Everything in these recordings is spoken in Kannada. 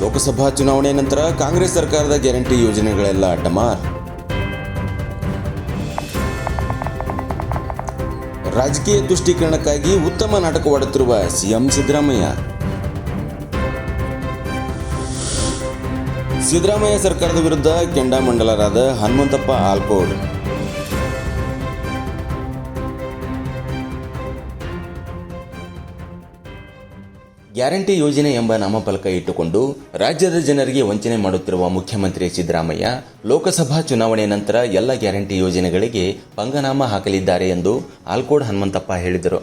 ಲೋಕಸಭಾ ಚುನಾವಣೆ ನಂತರ ಕಾಂಗ್ರೆಸ್ ಸರ್ಕಾರದ ಗ್ಯಾರಂಟಿ ಯೋಜನೆಗಳೆಲ್ಲ ಡಮಾರ್ ರಾಜಕೀಯ ತುಷ್ಟೀಕರಣಕ್ಕಾಗಿ ಉತ್ತಮ ನಾಟಕವಾಡುತ್ತಿರುವ ಸಿಎಂ ಸಿದ್ದರಾಮಯ್ಯ. ಸಿದ್ದರಾಮಯ್ಯ ಸರ್ಕಾರದ ವಿರುದ್ಧ ಕೆಂಡಾಮಂಡಲರಾದ ಹನುಮಂತಪ್ಪ ಆಲ್ಕೋಡ್. ಗ್ಯಾರಂಟಿ ಯೋಜನೆ ಎಂಬ ನಾಮಫಲಕ ಇಟ್ಟುಕೊಂಡು ರಾಜ್ಯದ ಜನರಿಗೆ ವಂಚನೆ ಮಾಡುತ್ತಿರುವ ಮುಖ್ಯಮಂತ್ರಿ ಸಿದ್ದರಾಮಯ್ಯ ಲೋಕಸಭಾ ಚುನಾವಣೆ ನಂತರ ಎಲ್ಲ ಗ್ಯಾರಂಟಿ ಯೋಜನೆಗಳಿಗೆ ಪಂಗನಾಮ ಹಾಕಲಿದ್ದಾರೆ ಎಂದು ಆಲ್ಕೋಡ್ ಹನುಮಂತಪ್ಪ ಹೇಳಿದರು.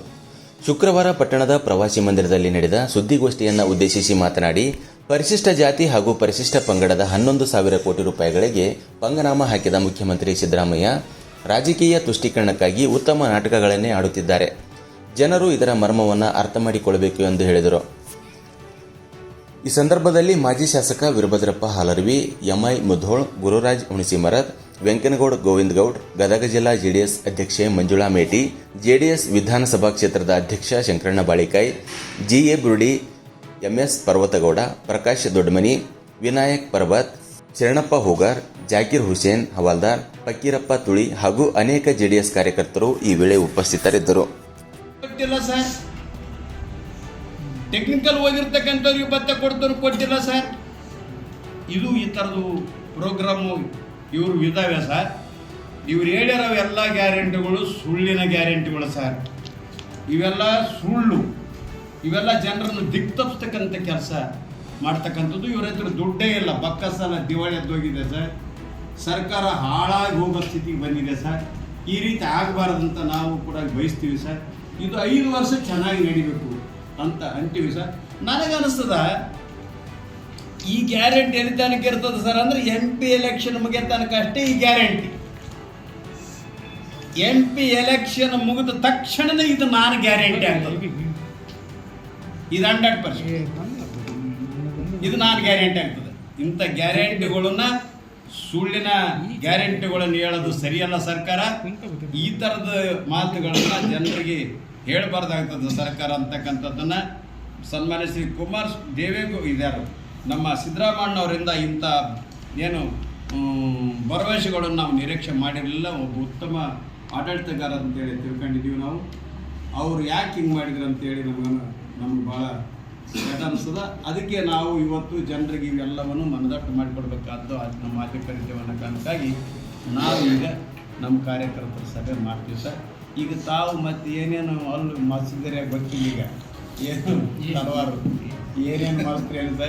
ಶುಕ್ರವಾರ ಪಟ್ಟಣದ ಪ್ರವಾಸಿ ಮಂದಿರದಲ್ಲಿ ನಡೆದ ಸುದ್ದಿಗೋಷ್ಠಿಯನ್ನು ಉದ್ದೇಶಿಸಿ ಮಾತನಾಡಿ, ಪರಿಶಿಷ್ಟ ಜಾತಿ ಹಾಗೂ ಪರಿಶಿಷ್ಟ ಪಂಗಡದ ಹನ್ನೊಂದು ಸಾವಿರ ಕೋಟಿ ರೂಪಾಯಿಗಳಿಗೆ ಪಂಗನಾಮ ಹಾಕಿದ ಮುಖ್ಯಮಂತ್ರಿ ಸಿದ್ದರಾಮಯ್ಯ ರಾಜಕೀಯ ತುಷ್ಟೀಕರಣಕ್ಕಾಗಿ ಉತ್ತಮ ನಾಟಕಗಳನ್ನೇ ಆಡುತ್ತಿದ್ದಾರೆ. ಜನರು ಇದರ ಮರ್ಮವನ್ನು ಅರ್ಥ ಮಾಡಿಕೊಳ್ಳಬೇಕು ಎಂದು ಹೇಳಿದರು. ಈ ಸಂದರ್ಭದಲ್ಲಿ ಮಾಜಿ ಶಾಸಕ ವೀರಭದ್ರಪ್ಪ ಹಾಲರ್ವಿ ಎಂಐ ಮುಧೋಳ್, ಗುರುರಾಜ್ ಹುಣಸಿಮರದ್ ವೆಂಕನಗೌಡ ಗೋವಿಂದ್ ಗೌಡ್, ಗದಗ ಜಿಲ್ಲಾ ಜೆಡಿಎಸ್ ಅಧ್ಯಕ್ಷೆ ಮಂಜುಳಾ ಮೇಟಿ, ಜೆಡಿಎಸ್ ವಿಧಾನಸಭಾ ಕ್ಷೇತ್ರದ ಅಧ್ಯಕ್ಷ ಶಂಕರಣ್ಣ ಬಾಳಿಕಾಯಿ ಜಿಎ ಬುರುಡಿ, ಎಂಎಸ್ ಪರ್ವತಗೌಡ, ಪ್ರಕಾಶ್ ದೊಡ್ಡಮನಿ ವಿನಾಯಕ್ ಪರ್ವತ್, ಶರಣಪ್ಪ ಹೋಗಾರ್, ಜಾಕೀರ್ ಹುಸೇನ್, ಹವಾಲ್ದಾರ್, ಫಕೀರಪ್ಪ ತುಳಿ ಹಾಗೂ ಅನೇಕ ಜೆಡಿಎಸ್ ಕಾರ್ಯಕರ್ತರು ಈ ವೇಳೆ ಉಪಸ್ಥಿತರಿದ್ದರು. ಟೆಕ್ನಿಕಲ್ ಓದಿರ್ತಕ್ಕಂಥವ್ರಿಗೆ ಭತ್ತ ಕೊಡ್ತಾರೆ ಕೊಟ್ಟಿಲ್ಲ ಸರ್ ಇದು ಈ ಥರದ್ದು ಪ್ರೋಗ್ರಾಮು ಇವರು ಇದ್ದಾವೆ ಸರ್ ಇವ್ರು ಹೇಳಿರೋ ಎಲ್ಲ ಗ್ಯಾರಂಟಿಗಳು ಸುಳ್ಳಿನ ಗ್ಯಾರಂಟಿಗಳು ಸರ್ ಇವೆಲ್ಲ ಸುಳ್ಳು. ಇವೆಲ್ಲ ಜನರನ್ನು ದಿಕ್ತಪ್ಸ್ತಕ್ಕಂಥ ಕೆಲಸ ಮಾಡ್ತಕ್ಕಂಥದ್ದು. ಇವ್ರ ಹತ್ರ ದುಡ್ಡೇ ಇಲ್ಲ. ಬಕ್ಕಸಲ ದಿವಾಳಿ ಎದ್ದೋಗಿದೆ ಸರ್ ಸರ್ಕಾರ ಹಾಳಾಗಿ ಹೋಗೋ ಸ್ಥಿತಿಗೆ ಬಂದಿದೆ ಸರ್ ಈ ರೀತಿ ಆಗಬಾರ್ದಂತ ನಾವು ಕೂಡ ಬಯಸ್ತೀವಿ ಸರ್ ಇದು ಐದು ವರ್ಷ ಚೆನ್ನಾಗಿ ನಡಿಬೇಕು. ಅಂತ ಅಂತೀವಿ ಸರ್. ನನಗನ್ನಿಸ್ತದ, ಈ ಗ್ಯಾರಂಟಿ ಎಲ್ಲಿ ತನಕ ಇರ್ತದೆ ಸರ್ ಅಂದ್ರೆ ಎಂ ಪಿ ಎಲೆಕ್ಷನ್ ಮುಗಿಯ ತನಕ ಅಷ್ಟೇ ಈ ಗ್ಯಾರಂಟಿ ಎಂ ಪಿ ಎಲೆಕ್ಷನ್ ಮುಗಿದ ತಕ್ಷಣನೇ ಇದು ನಾನು ಗ್ಯಾರಂಟಿ ಆಗ್ತದೆ. ಇದು ಹಂಡ್ರೆಡ್ ಪರ್ಸೆಂಟ್ ಇದು ನಾನು ಗ್ಯಾರಂಟಿ ಆಗ್ತದೆ. ಇಂಥ ಗ್ಯಾರಂಟಿಗಳನ್ನ ಸುಳ್ಳಿನ ಗ್ಯಾರಂಟಿಗಳನ್ನು ಹೇಳೋದು ಸರಿಯಲ್ಲ ಸರ್ಕಾರ. ಈ ಥರದ ಮಾತುಗಳನ್ನು ಜನರಿಗೆ ಹೇಳಬಾರ್ದಾಗ್ತದೆ ಸರ್ಕಾರ ಅಂತಕ್ಕಂಥದ್ದನ್ನು ಸನ್ಮಾನ್ಯ ಶ್ರೀ ಕುಮಾರ್ ದೇವೇಗೂ ಇದ್ದಾರೆ ನಮ್ಮ ಸಿದ್ದರಾಮಣ್ಣವರಿಂದ ಇಂಥ ಏನು ಭರವಸೆಗಳನ್ನು ನಾವು ನಿರೀಕ್ಷೆ ಮಾಡಿರಲಿಲ್ಲ. ಒಬ್ಬ ಉತ್ತಮ ಆಡಳಿತಗಾರ ಅಂತೇಳಿ ತಿಳ್ಕೊಂಡಿದ್ದೀವಿ ನಾವು. ಅವರು ಯಾಕೆ ಹಿಂಗೆ ಮಾಡಿದ್ರು ಅಂತೇಳಿ ನಮಗನ್ನು ನಮ್ಗೆ ಭಾಳ ಕೆಟ್ಟ ಅನಿಸ್ತದ ಅದಕ್ಕೆ ನಾವು ಇವತ್ತು ಜನರಿಗೆ ಇವೆಲ್ಲವನ್ನು ಮನದಟ್ಟು ಮಾಡಿಕೊಡ್ಬೇಕಾದ್ದು ಅದು ನಮ್ಮ ಅಧಿಕಾರಿದ್ದೇವೆ ಅನ್ನೋ ಕಾರಣಕ್ಕಾಗಿ ನಾವು ಈಗ ನಮ್ಮ ಕಾರ್ಯಕರ್ತರ ಸಭೆ ಮಾಡ್ತೀವಿ ಸರ್. ಈಗ ತಾವು ಮತ್ತೆ ಏನೇನು ಅಲ್ಲಿ ಮಸಿದರೆ ಗೊತ್ತಿಲ್ಲ ಈಗ. ಏನು ಹಲವಾರು ಏನೇನು ಮಾಡಿಸ್ತೀರಿ ಸರ್